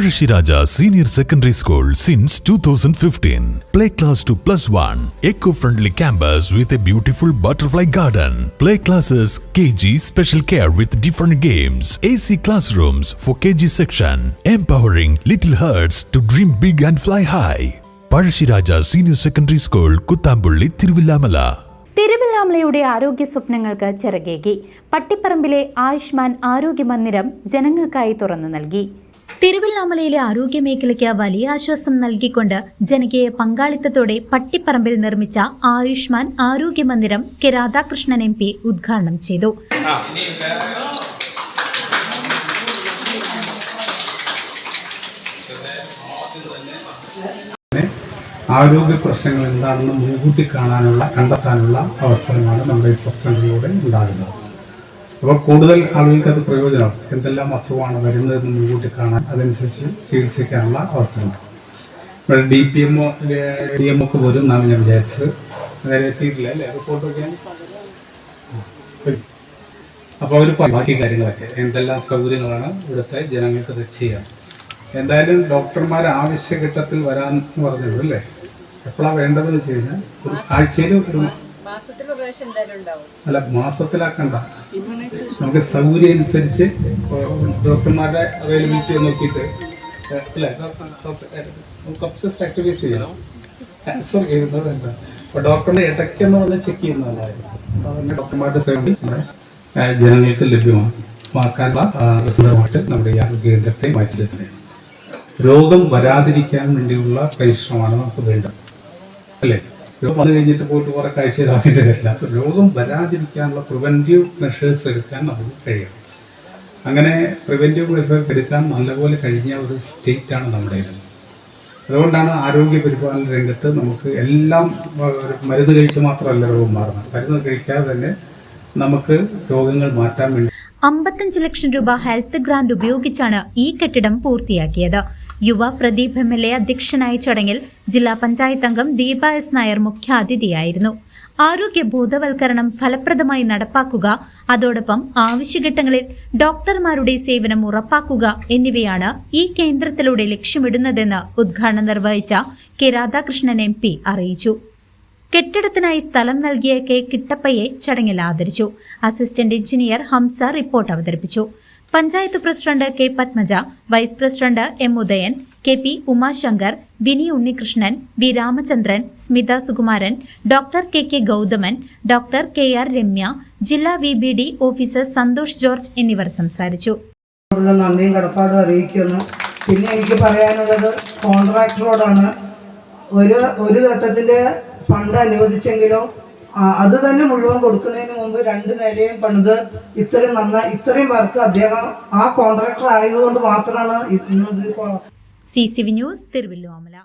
Pazhassi senior secondary school since two thousand fifteen play class to plus one eco friendly campus with a beautiful butterfly garden play classes K G special care with different games A C class rooms for K G section empowering little hearts to dream big and fly high Pazhassiraja senior secondary school Kuthampully Thiruvillamala. തിരുവല്ലാമലയുടെ ആരോഗ്യ സ്വപ്നങ്ങൾക്ക് ചിറകേകി. പട്ടിപ്പറമ്പിലെ ആയുഷ്മാൻ ആരോഗ്യ മന്ദിരം ജനങ്ങൾക്കായി തുറന്നു നൽകി. തിരുവല്ലാമലയിലെ ആരോഗ്യ മേഖലയ്ക്ക് വലിയ ആശ്വാസം നൽകിക്കൊണ്ട് ജനകീയ പങ്കാളിത്തത്തോടെ പട്ടിപ്പറമ്പിൽ നിർമ്മിച്ച ആയുഷ്മാൻ ആരോഗ്യ മന്ദിരം കെ രാധാകൃഷ്ണൻ എം പി ഉദ്ഘാടനം ചെയ്തു. ആരോഗ്യ പ്രശ്നങ്ങൾ എന്താണെന്ന് മുൻകൂട്ടി കാണാനുള്ള കണ്ടെത്താനുള്ള അവസരമാണ് നമ്മുടെ ഈ സബ് ഉണ്ടാകുന്നത്. അപ്പോൾ കൂടുതൽ ആളുകൾക്ക് അത് പ്രയോജനം എന്തെല്ലാം അസുഖമാണ് വരുന്നതെന്ന് മുൻകൂട്ടി കാണാൻ അതനുസരിച്ച് ചികിത്സിക്കാനുള്ള അവസരം ഇവിടെ D P M D M ഒക്കെ വരും എന്നാണ് ഞാൻ വിചാരിച്ചത്. നേരെ എത്തിയിട്ടില്ല അല്ലേ? റിപ്പോർട്ടൊക്കെ അപ്പോൾ അവർ ബാക്കി കാര്യങ്ങളൊക്കെ. എന്തെല്ലാം സൗകര്യങ്ങളാണ് ഇവിടുത്തെ ജനങ്ങൾക്ക് ഇത് ചെയ്യാം എന്തായാലും ഡോക്ടർമാർ ആവശ്യഘട്ടത്തിൽ വരാൻ പറഞ്ഞിട്ടുണ്ട് അല്ലേ? എപ്പോഴാണ് വേണ്ടതെന്ന് വെച്ച് കഴിഞ്ഞാൽ ഒരു ആഴ്ചയിൽ ഒരു അല്ല മാസത്തിലാക്കണ്ട. നമുക്ക് സൗകര്യം അനുസരിച്ച് ഡോക്ടർമാരുടെ അവൈലബിലിറ്റി നോക്കിയിട്ട് അല്ലേ? കുറച്ച് സാക്രിഫൈസ് ചെയ്യണം. സോറി എന്താ? അപ്പോൾ ഡോക്ടറിന്റെ ഇടയ്ക്കെന്ന് വന്ന് ചെക്ക് ചെയ്യുന്നതല്ലായിരുന്നു അപ്പോൾ ഡോക്ടർമാരുടെ സേവനം നമ്മുടെ ജനങ്ങൾക്ക് ലഭ്യമാണ്. വിശദമായിട്ട് നമ്മുടെ ഈ ആരോഗ്യ കേന്ദ്രത്തെ മാറ്റിയെടുക്കുന്നത് രോഗം വരാതിരിക്കാൻ വേണ്ടിയുള്ള പരിശ്രമമാണ് നമുക്ക് വേണ്ടത്. അല്ലേ? രോഗം വന്നു കഴിഞ്ഞിട്ട് പോയിട്ട് കുറെ കാഴ്ച ഇതാവേണ്ടി കാര്യമില്ല അപ്പോൾ രോഗം വരാതിരിക്കാനുള്ള പ്രിവെന്റീവ് മെഷേഴ്സ് എടുക്കാൻ നമുക്ക് കഴിയണം. അങ്ങനെ പ്രിവെന്റീവ് മെഷേഴ്സ് എടുക്കാൻ നല്ലപോലെ കഴിഞ്ഞ ഒരു സ്റ്റേറ്റാണ് നമ്മുടെ അതുകൊണ്ടാണ് ആരോഗ്യ പരിപാലന രംഗത്ത് നമുക്ക് എല്ലാം മരുന്ന് കഴിച്ച് മാത്രമല്ല രോഗം മാറുന്നത്. മരുന്ന് കഴിക്കാതെ തന്നെ നമുക്ക് രോഗങ്ങൾ മാറ്റാൻ വേണ്ടി അമ്പത്തഞ്ച് ലക്ഷം രൂപ ഹെൽത്ത് ഗ്രാന്റ് ഉപയോഗിച്ചാണ് ഈ കെട്ടിടം പൂർത്തിയാക്കിയത്. യുവ പ്രദീപ് എം എൽ എ അധ്യക്ഷനായ ചടങ്ങിൽ ജില്ലാ പഞ്ചായത്ത് അംഗം ദീപ എസ് നായർ മുഖ്യാതിഥിയായിരുന്നു. ആരോഗ്യ ബോധവൽക്കരണം ഫലപ്രദമായി നടപ്പാക്കുക അതോടൊപ്പം ആവശ്യഘട്ടങ്ങളിൽ ഡോക്ടർമാരുടെ സേവനം ഉറപ്പാക്കുക എന്നിവയാണ് ഈ കേന്ദ്രത്തിലൂടെ ലക്ഷ്യമിടുന്നതെന്ന് ഉദ്ഘാടനം നിർവഹിച്ച കെ രാധാകൃഷ്ണൻ എം അറിയിച്ചു. കെട്ടിടത്തിനായി സ്ഥലം നൽകിയ കെ കിട്ടപ്പയെ ചടങ്ങിൽ ആദരിച്ചു. അസിസ്റ്റന്റ് എഞ്ചിനീയർ ഹംസ റിപ്പോർട്ട് അവതരിപ്പിച്ചു. Panchayat president K Padmaja vice president M Udayan K P Umashankar Bini Unnikrishnan V Ramachandran Smitha Sukumaran doctor K K Gauthaman doctor K R Ramya ജില്ലാ V B D officer Santhosh George എന്നിവർ സംസാരിച്ചു. നന്ദിയും കടപ്പാടും അറിയിക്കുന്നു. പിന്നെ എനിക്ക് പറയാനുള്ളത് കോൺട്രാക്ടറോടാണ് ഒരു ഒരു ഘട്ടത്തിൽ ഫണ്ട് അനുവദിച്ചെങ്കിലും അത് തന്നെ മുഴുവൻ കൊടുക്കുന്നതിന് മുമ്പ് രണ്ട് നിലയും പണിത് ഇത്രയും നന്നായി ഇത്രയും വർക്ക് അദ്ദേഹം ആ കോൺട്രാക്ടർ ആയതുകൊണ്ട് മാത്രമാണ് C C V news Thiruvillomala